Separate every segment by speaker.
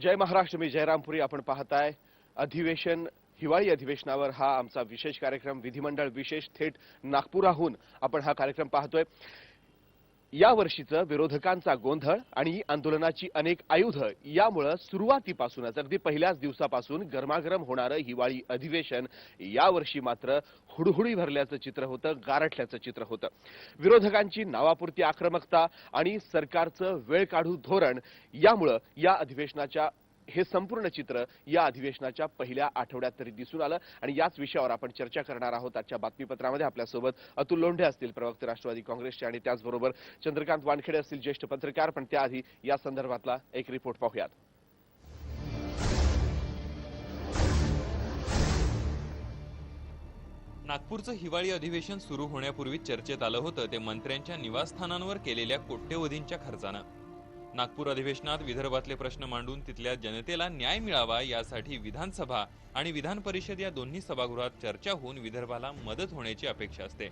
Speaker 1: जय महाराष्ट्र मी जयरामपुरी आपण पाहताय अधिवेशन हिवाळी अधिवेशनावर हा आमचा विशेष कार्यक्रम. विधिमंडळ विशेष थेट नागपुराहून आपण हा कार्यक्रम पाहतोय. या वर्षीचं विरोधकांचा गोंधळ आणि आंदोलनाची अनेक आयुधं यामुळं सुरुवातीपासूनच अगदी पहिल्याच दिवसापासून गरमागरम होणारं हिवाळी अधिवेशन यावर्षी मात्र हुडहुडी भरल्याचं चित्र होतं गारठल्याचं चित्र होतं. विरोधकांची नावापुरती आक्रमकता आणि सरकारचं वेळ काढू धोरण यामुळं या अधिवेशनाच्या हे संपूर्ण चित्र या अधिवेशनाच्या पहिल्या आठवड्यात तरी दिसून आलं. आणि याच विषयावर आपण चर्चा करणार आहोत आजच्या बातमीपत्रामध्ये. आपल्यासोबत अतुल लोंढे असतील प्रवक्ते राष्ट्रवादी काँग्रेसचे आणि त्याचबरोबर चंद्रकांत वानखेडे असतील ज्येष्ठ पत्रकार. पण त्याआधी या संदर्भातला एक रिपोर्ट पाहूयात.
Speaker 2: नागपूरचं हिवाळी अधिवेशन सुरू होण्यापूर्वी चर्चेत आलं होतं ते मंत्र्यांच्या निवासस्थानांवर केलेल्या कोट्यवधींच्या खर्चानं. नागपूर अधिवेशनात विदर्भातले प्रश्न मांडून तिथल्या जनतेला न्याय मिळावा यासाठी विधानसभा आणि विधान परिषद या दोन्ही सभागृहात चर्चा होऊन विदर्भाला मदत होण्याची अपेक्षा असते.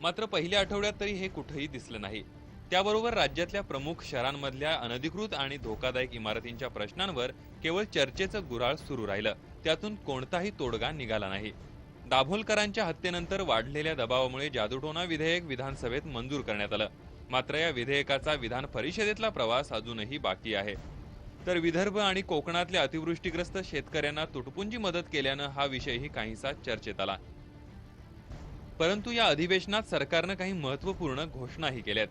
Speaker 2: मात्र पहिल्या आठवड्यात तरी हे कुठेही दिसलं नाही. त्याबरोबर राज्यातल्या प्रमुख शहरांमधल्या अनधिकृत आणि धोकादायक इमारतींच्या प्रश्नांवर केवळ चर्चेचं गुराळ सुरू राहिलं. त्यातून कोणताही तोडगा निघाला नाही. दाभोलकरांच्या हत्येनंतर वाढलेल्या दबावामुळे जादूटोना विधेयक विधानसभेत मंजूर करण्यात आलं. मात्र या विधेयकाचा विधान परिषदेतला प्रवास अजूनही बाकी आहे. तर विदर्भ आणि कोकणातल्या अतिवृष्टीग्रस्त शेतकऱ्यांना तुटपुंजी मदत केल्यानं हा विषयही काहीसा चर्चेत आला. परंतु या अधिवेशनात सरकारनं काही महत्त्वपूर्ण घोषणाही केल्यात.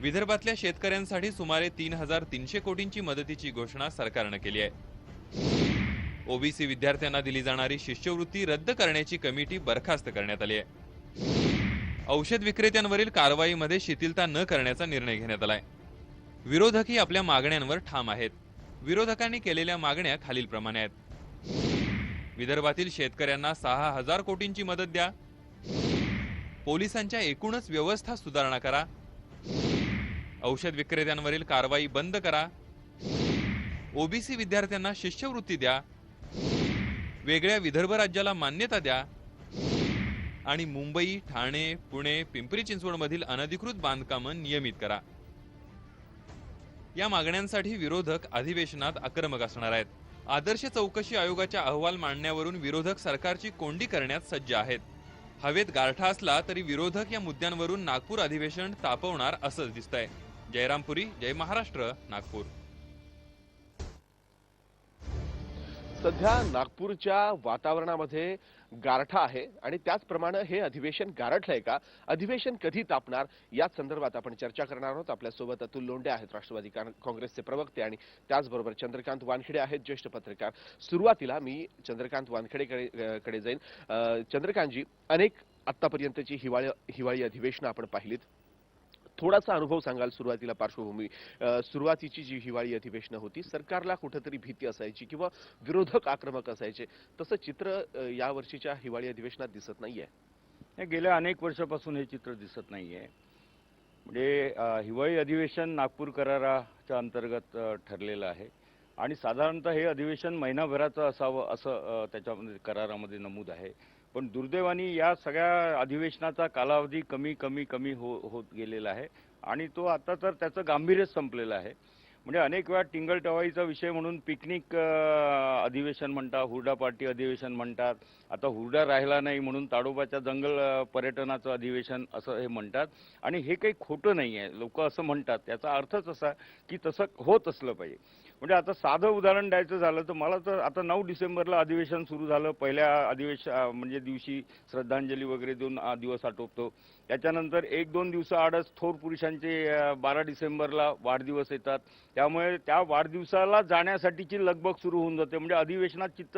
Speaker 2: विदर्भातल्या शेतकऱ्यांसाठी सुमारे तीन हजार तीनशे कोटींची मदतीची घोषणा सरकारनं केली आहे. ओबीसी विद्यार्थ्यांना दिली जाणारी शिष्यवृत्ती रद्द करण्याची कमिटी बरखास्त करण्यात आली आहे. औषध विक्रेत्यांवरील कारवाईमध्ये शिथिलता न करण्याचा निर्णय घेण्यात आलाय. विरोधकही आपल्या मागण्यांवर ठाम आहेत. विरोधकांनी केलेल्या मागण्या खालीलप्रमाणे आहेत. विदर्भातील शेतकऱ्यांना सहा हजार कोटींची मदत द्या. पोलिसांच्या एकूणच व्यवस्था सुधारणा करा. औषध विक्रेत्यांवरील कारवाई बंद करा. ओबीसी विद्यार्थ्यांना शिष्यवृत्ती द्या. वेगळ्या विदर्भ राज्याला मान्यता द्या. आणि मुंबई ठाणे पुणे पिंपरी चिंचवडमधील अनधिकृत बांधकामं नियमित करा. या मागण्यांसाठी विरोधक अधिवेशनात आक्रमक असणार आहेत. आदर्श चौकशी आयोगाच्या अहवाल मांडण्यावरून विरोधक सरकारची कोंडी करण्यात सज्ज आहेत. हवेत गारठा असला तरी विरोधक या मुद्द्यांवरून नागपूर अधिवेशन तापवणार असंच दिसतंय. जयरामपुरी जय महाराष्ट्र नागपूर.
Speaker 1: सध्या नागपूरच्या वातावरणामध्ये गारठा आहे आणि त्याचप्रमाणे हे अधिवेशन गारठलंय का? अधिवेशन कधी तापणार? याच संदर्भात आपण चर्चा करणार आहोत. आपल्यासोबत अतुल लोंढे आहेत राष्ट्रवादी काँग्रेसचे प्रवक्ते आणि त्याचबरोबर चंद्रकांत वानखेडे आहेत ज्येष्ठ पत्रकार. सुरुवातीला मी चंद्रकांत वानखेडेकडे कडे जाईन. चंद्रकांतजी अनेक आतापर्यंतची हिवाळी हिवाळी अधिवेशनं आपण पाहिलीत. थोडासा अनुभव सांगाल सुरुवातीला पार्श्वभूमी. सुरुवातीची जी हिवाळी अधिवेशनं होती सरकारला कुठंतरी भीती असायची किंवा विरोधक आक्रमक असायचे. तसं चित्र या यावर्षीच्या हिवाळी अधिवेशनात दिसत नाहीये.
Speaker 3: गेल्या अनेक वर्षापासून हे चित्र दिसत नाहीये. म्हणजे हिवाळी अधिवेशन नागपूर कराराच्या अंतर्गत ठरलेलं आहे. आणि साधारणतः हे अधिवेशन महिनाभराचं असावं असं त्याच्यामध्ये करारामध्ये नमूद आहे. पण दुर्दैवानी या सगळ्या अधिवेशनाचा कालावधी कमी कमी कमी हो होत गेलेला आहे. आणि तो आता तर त्याचं गांभीर्यच संपलेलं आहे. म्हणजे अनेक वेळा टिंगल विषय म्हणून पिकनिक अधिवेशन म्हणतात हुरडा पार्टी अधिवेशन म्हणतात. आता हुरडा राहिला नाही म्हणून ताडोबाच्या जंगल पर्यटनाचं अधिवेशन असं हे म्हणतात. आणि हे काही खोटं नाही आहे लोक असं म्हणतात. याचा अर्थच असा की तसं होत असलं पाहिजे. म्हणजे आता साधं उदाहरण द्यायचं झालं तर मला तर आता नऊ डिसेंबरला अधिवेशन सुरू झालं. पहिल्या अधिवेश म्हणजे दिवशी श्रद्धांजली वगैरे देऊन दिवस आटोपतो. त्याच्यानंतर एक दोन दिवसाआडच थोर पुरुषांचे बारा डिसेंबरला वाढदिवस येतात. त्यामुळे त्या वाढदिवसाला जाण्यासाठीची लगबग सुरू होऊन जाते. म्हणजे अधिवेशनात चित्त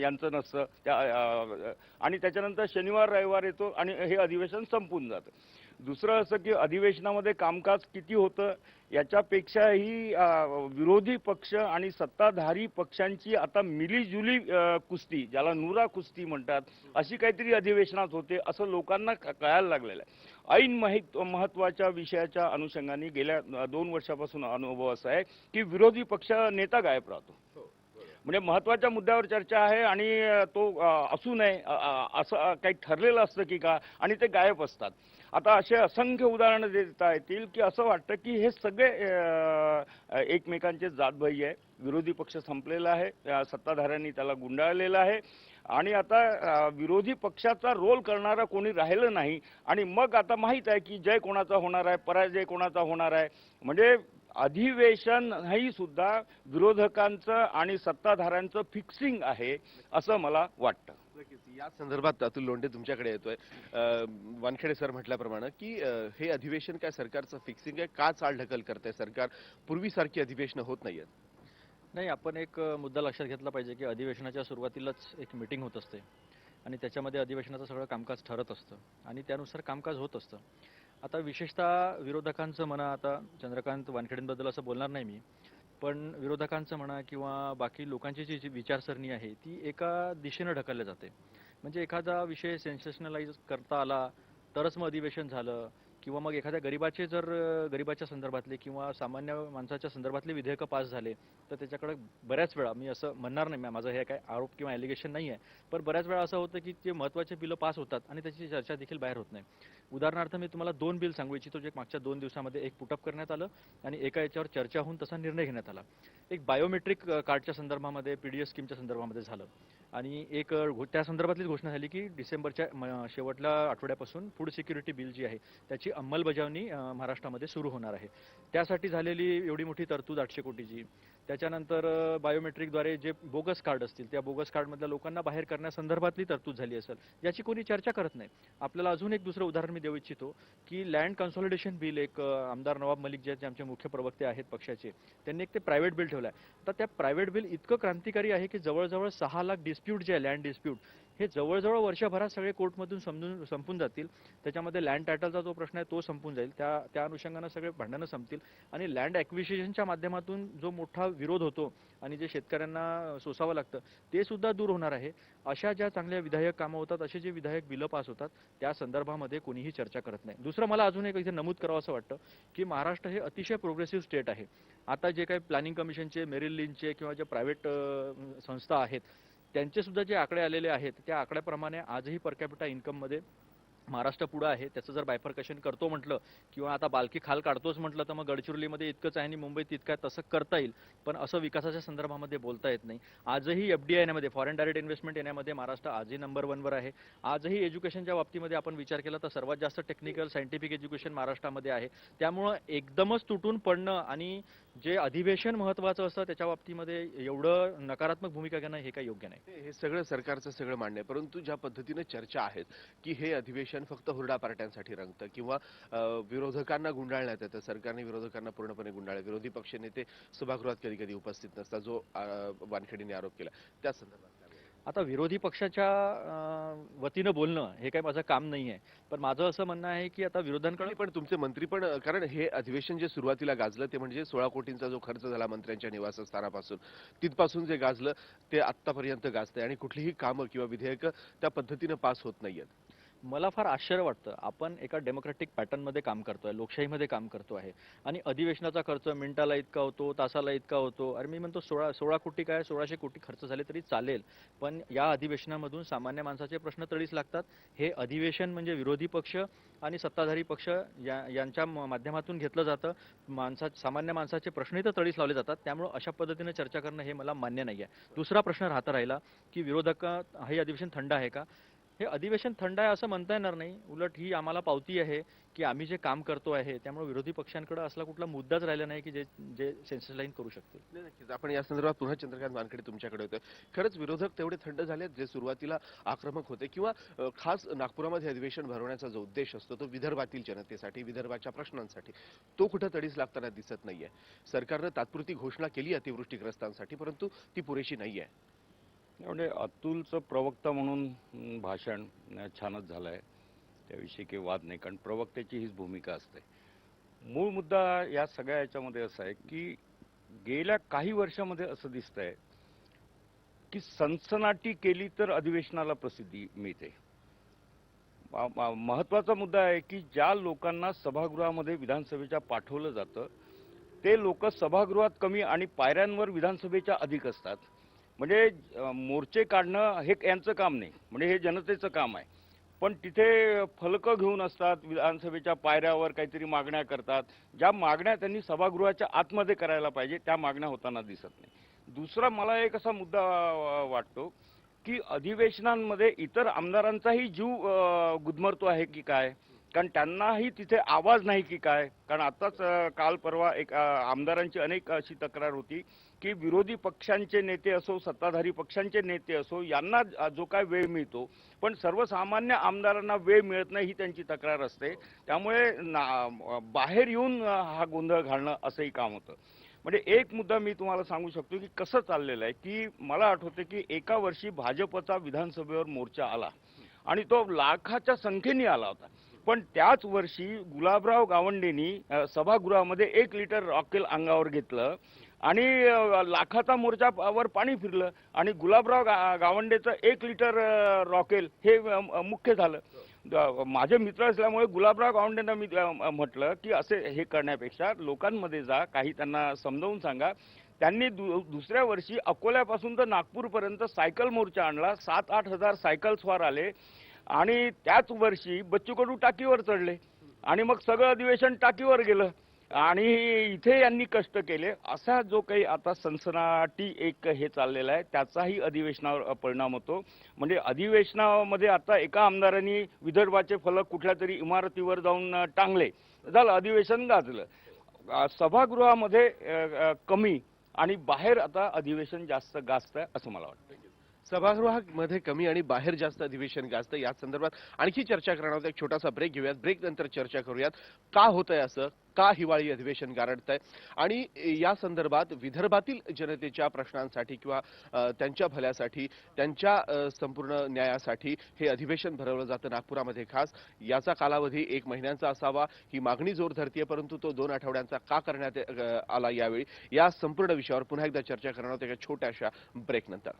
Speaker 3: यांचं नसतं. त्या आणि त्याच्यानंतर शनिवार रविवार येतो आणि हे अधिवेशन संपून जातं. दुसरं असं की अधिवेशनामध्ये कामकाज किती होतं? याच्यापेक्षाही विरोधी पक्ष आणि सत्ताधारी पक्षांची आता मिलीजुली कुस्ती ज्याला नुरा कुस्ती म्हणतात अशी काहीतरी अधिवेशनात होते असं लोकांना कळायला लागलेलं आहे. ऐन माहीत महत्त्वाच्या विषयाच्या अनुषंगाने गेल्या दोन वर्षापासून अनुभव असा आहे की विरोधी पक्ष नेता गायब राहतो. म्हणजे महत्त्वाच्या मुद्द्यावर चर्चा आहे आणि तो असू नये असं काही ठरलेलं असतं की का आणि ते गायब असतात. आता असे असंख्य उदाहरणं देता येतील की असं वाटतं की हे सगळे एकमेकांचे जातभाई आहे. विरोधी पक्ष संपलेला आहे सत्ताधाऱ्यांनी त्याला गुंडाळलेला आहे. आणि आता विरोधी पक्षाचा रोल करणारा कोणी राहिलं नाही. आणि मग आता माहीत आहे की जय कोणाचा होणार आहे पराजय कोणाचा होणार आहे. म्हणजे अधिवेशन ही सुद्धा विरोधकांचं आणि सत्ताधाऱ्यांचं फिक्सिंग आहे असं मला वाटतं.
Speaker 1: या संदर्भात अतुल लोंढे तुमच्याकडे येतोय. वानखेडे सर म्हटल्याप्रमाणे की हे अधिवेशन काय सरकारचं फिक्सिंग आहे? का चाल ढकल करते सरकार? पूर्वीसारखी अधिवेशनं होत नाहीयेत.
Speaker 4: नाही आपण एक मुद्दा लक्षात घेतला पाहिजे की अधिवेशनाच्या सुरुवातीलाच एक मिटिंग होत असते. आणि त्याच्यामध्ये अधिवेशनाचं सगळं कामकाज ठरत असतं. आणि त्यानुसार कामकाज होत असतं. आता विशेषतः विरोधकांचं म्हणा आता चंद्रकांत वानखेडेंबद्दल असं बोलणार नाही मी पण विरोधकांचं म्हणा किंवा बाकी लोकांची जी जी विचारसरणी आहे ती एका दिशेनं ढकलल्या जाते. म्हणजे एखादा विषय सेन्सेशनलाइज करता आला तरच मग अधिवेशन झालं किंवा मग एखाद्या गरीबाचे जर गरीबाच्या संदर्भातले किंवा सामान्य माणसाच्या संदर्भातले विधेयकं पास झाले तर त्याच्याकडे बऱ्याच वेळा मी असं म्हणणार नाही माझं हे काय आरोप किंवा ॲलिगेशन नाही आहे पण बऱ्याच वेळा असं होतं की ते महत्त्वाचे बिलं पास होतात आणि त्याची चर्चा देखील बाहेर होत नाही. उदाहरणार्थ मी तुम्हाला दोन बिल सांगू इच्छितो जे मागच्या दोन दिवसामध्ये एक पुटअप करण्यात आलं आणि एका याच्यावर चर्चा होऊन तसा निर्णय घेण्यात आला. एक बायोमेट्रिक कार्डच्या संदर्भामध्ये पी डी एस स्कीमच्या संदर्भामध्ये झालं. आणि एक घो- त्या संदर्भातलीच घोषणा झाली की डिसेंबरच्या म- शेवटल्या आठवड्यापासून फूड सिक्युरिटी बिल जी आहे त्याची अंमलबजावणी महाराष्ट्रामध्ये सुरू होणार आहे. त्यासाठी झालेली एवढी मोठी तरतूद आठशे कोटीची. त्याच्यानंतर बायोमेट्रिकद्वारे जे बोगस कार्ड असतील त्या बोगस कार्डमधल्या लोकांना बाहेर करण्यासंदर्भातली तरतूद झाली असेल याची कोणी चर्चा करत नाही. आपल्याला अजून एक दुसरं उदाहरण मी देऊ इच्छितो की लँड कन्सॉलिडेशन बिल एक आमदार नवाब मलिक जे आमचे मुख्य प्रवक्ते आहेत पक्षाचे त्यांनी एक ते प्रायव्हेट बिल ठेवलं आहे. तर त्या प्रायव्हेट बिल इतकं क्रांतिकारी आहे की जवळजवळ सहा लाख डिस्प्यूट जे आहे लँड डिस्प्यूट हे जवळजवळ वर्षभरात सगळे कोर्टमधून समजून संपून जातील. त्याच्यामध्ये लँड टायटलचा जो प्रश्न आहे तो संपून जाईल. त्या त्या अनुषंगानं सगळे भांडणं संपतील. आणि लँड ॲक्विजिशनच्या माध्यमातून जो मोठा विरोध होतो आणि जे शेतकऱ्यांना सोसावं लागतं ते सुद्धा दूर होणार आहे. अशा ज्या चांगल्या विधायक कामं होतात असे जे विधायक बिलं पास होतात त्या संदर्भामध्ये कोणीही चर्चा करत नाही. दुसरं मला अजून एक इथे नमूद करावं असं वाटतं की महाराष्ट्र हे अतिशय प्रोग्रेसिव्ह स्टेट आहे. आता जे काही प्लॅनिंग कमिशनचे मेरिल लिनचे किंवा जे प्रायव्हेट संस्था आहेत त्यांचे सुद्धा जे आकडे आलेले आहेत त्या आकड्याप्रमाणे आजही पर कॅपिटा इन्कममध्ये महाराष्ट्र पुढं आहे. त्याचं जर बायफर्केशन करतो म्हटलं किंवा आता बालकी खाल काढतोच म्हटलं तर मग गडचिरोलीमध्ये इतकंच आहे आणि मुंबईत तितकं आहे तसं करता येईल. पण असं विकासाच्या संदर्भामध्ये बोलता येत नाही. आजही एफ डी आय येण्यामध्ये फॉरेन डायरेक्ट इन्व्हेस्टमेंट येण्यामध्ये महाराष्ट्र आजही नंबर वनवर आहे. आजही एज्युकेशनच्या बाबतीमध्ये आपण विचार केला तर सर्वात जास्त टेक्निकल सायंटिफिक एज्युकेशन महाराष्ट्रामध्ये आहे. त्यामुळं एकदमच तुटून पडणं आणि जे अधिवेशन महत्त्वाचं असतं त्याच्या बाबतीमध्ये एवढं नकारात्मक भूमिका घेणं हे काही योग्य नाही.
Speaker 1: हे- हे सगळं सरकारचं सगळं मान्य आहे. परंतु ज्या पद्धतीनं चर्चा आहेत की हे अधिवेशन फक्त हुरडा पार्ट्यांसाठी रंगतं किंवा विरोधकांना गुंडाळण्यात येतं सरकारने विरोधकांना पूर्णपणे गुंडाळलं. विरोधी पक्षनेते सभागृहात कधी कधी उपस्थित नसतात जो वानखेडीने आरोप केला. त्या संदर्भात
Speaker 4: आता विरोधी पक्षाच्या वतीनं बोलणं हे काही माझं काम नाही आहे पण माझं असं म्हणणं आहे की आता विरोधांकडे
Speaker 1: पण तुमचे मंत्री पण कारण हे अधिवेशन जे सुरुवातीला गाजलं ते म्हणजे सोळा कोटींचा जो खर्च झाला मंत्र्यांच्या निवासस्थानापासून तिथपासून जे गाजलं ते आत्तापर्यंत गाजतंय आणि कुठलीही कामं किंवा विधेयकं त्या पद्धतीनं पास होत नाहीयेत.
Speaker 4: मला फार आश्चर्य वाटतं. आपण एका डेमोक्रॅटिक पॅटर्नमध्ये काम करतोय लोकशाहीमध्ये काम करतो आहे. आणि अधिवेशनाचा खर्च मिनिटाला इतका होतो तासाला इतका होतो. अरे मी म्हणतो सोळा सोळा कोटी काय सोळाशे कोटी खर्च झाले तरी चालेल. पण या अधिवेशनामधून सामान्य माणसाचे प्रश्न तळीस लागतात. हे अधिवेशन म्हणजे विरोधी पक्ष आणि सत्ताधारी पक्ष या यांच्या म- माध्यमातून घेतलं जातं. माणसा सामान्य माणसाचे प्रश्नही तर तळीस लावले जातात. त्यामुळं अशा पद्धतीने चर्चा करणं हे मला मान्य नाही आहे दुसरा प्रश्न राहता राहिला की विरोधक हे अधिवेशन थंड आहे का? हे अधिवेशन थंड आहे असं म्हणता येणार नाही. उलट ही आम्हाला पावती आहे की आम्ही जे काम करतो आहे त्यामुळे विरोधी पक्षांकडे असला कुठला मुद्दाच राहिला नाही की जे जे सेन्सिलाईन करू शकतील.
Speaker 1: नक्कीच. आपण या संदर्भात पुन्हा चंद्रकांत वानखेडे तुमच्याकडे होतोय खरंच विरोधक तेवढे थंड झालेत जे सुरुवातीला आक्रमक होते किंवा खास नागपुरामध्ये अधिवेशन भरवण्याचा जो उद्देश असतो तो विदर्भातील जनतेसाठी विदर्भाच्या प्रश्नांसाठी तो कुठं तडीस लागताना दिसत नाहीये. सरकारनं तात्पुरती घोषणा केली अतिवृष्टीग्रस्तांसाठी परंतु ती पुरेशी नाहीये.
Speaker 3: म्हणजे अतुलचं प्रवक्ता म्हणून भाषण छानच झालं आहे त्याविषयी काही वाद नाही कारण प्रवक्त्याची हीच भूमिका असते. मूळ मुद्दा या सगळ्या याच्यामध्ये असा आहे की गेल्या काही वर्षामध्ये असं दिसतंय की सनसनाटी केली तर अधिवेशनाला प्रसिद्धी मिळते. महत्त्वाचा मुद्दा आहे की ज्या लोकांना सभागृहामध्ये विधानसभेच्या पाठवलं जातं ते लोक सभागृहात कमी आणि पायऱ्यांवर विधानसभेच्या अधिक असतात. म्हणजे मोर्चे काढणं हे यांचं काम नाही. म्हणजे हे जनतेचं काम आहे. पण तिथे फलकं घेऊन असतात विधानसभेच्या पायऱ्यावर काहीतरी मागण्या करतात. ज्या मागण्या त्यांनी सभागृहाच्या आतमध्ये करायला पाहिजे त्या मागण्या होताना दिसत नाही. दुसरा मला एक असा मुद्दा वाटतो की अधिवेशनांमध्ये इतर आमदारांचाही जीव गुदमरतो आहे की काय? कारण त्यांनाही तिथे आवाज नाही की काय? कारण आताच काल परवा एक आमदारांची अनेक अशी तक्रार होती. की विरोधी पक्षांचे नेते असो सत्ताधारी पक्षांचे नेते असो यांना जो काय वेळ मिळतो पण सर्वसामान्य आमदारांना वेळ मिळत नाही ही त्यांची तक्रार असते. त्यामुळे बाहेर येऊन हा गोंधळ घालणं असंही काम होतं. म्हणजे एक मुद्दा मी तुम्हाला सांगू शकतो की कसं चाललेलं आहे की मला आठवते की एका वर्षी भाजपचा विधानसभेवर मोर्चा आला. आणि तो लाखाच्या संख्येने आला होता. पण त्याच वर्षी गुलाबराव गावंडेंनी सभागृहामध्ये एक लिटर रॉकेल अंगावर घेतलं. आणि लाखाचा लाखाचा मोर्चावर पाणी फिरलं आणि गुलाबराव गा गावंडेचं एक लिटर रॉकेल हे मुख्य झालं. माझे मित्र असल्यामुळे गुलाबराव गावंडेंना मी म्हटलं की असे हे करण्यापेक्षा लोकांमध्ये जा काही त्यांना समजावून सांगा. त्यांनी दु दुसऱ्या वर्षी अकोल्यापासून तर नागपूरपर्यंत सायकल मोर्चा आणला. सात आठ हजार सायकल स्वार आले आणि त्याच वर्षी बच्चू कडू टाकीवर चढले. आणि मग सगळं अधिवेशन टाकीवर गेलं. आणि इथे यांनी कष्ट केले. असा जो काही आता सनसनाटी एक हे चाललेला आहे त्याचाही अधिवेशनावर परिणाम होतो. म्हणजे अधिवेशनामध्ये आता एका आमदारांनी विदर्भाचे फलक कुठल्या तरी इमारतीवर जाऊन टांगले. झालं अधिवेशन गाजलं. सभागृहामध्ये कमी आणि बाहेर आता अधिवेशन जास्त गाजतंय असं मला वाटतं
Speaker 1: सभागृहामध्ये कमी आणि बाहेर जास्त अधिवेशन गाजतं या संदर्भात आणखी चर्चा करणार आहोत. एक छोटासा ब्रेक घेऊयात. ब्रेक नंतर चर्चा करूयात. का होतंय असं? का हिवाळी अधिवेशन गारडतंय? आणि या संदर्भात विदर्भातील जनतेच्या प्रश्नांसाठी किंवा त्यांच्या भल्यासाठी त्यांच्या संपूर्ण न्यायासाठी हे अधिवेशन भरवलं जातं नागपुरामध्ये खास. याचा कालावधी एक महिन्यांचा असावा. ही मागणी जोर धरतीये परंतु तो दोन आठवड्यांचा का करण्यात आला यावेळी? या संपूर्ण विषयावर पुन्हा एकदा चर्चा करणार आहोत. एका छोट्याशा ब्रेकनंतर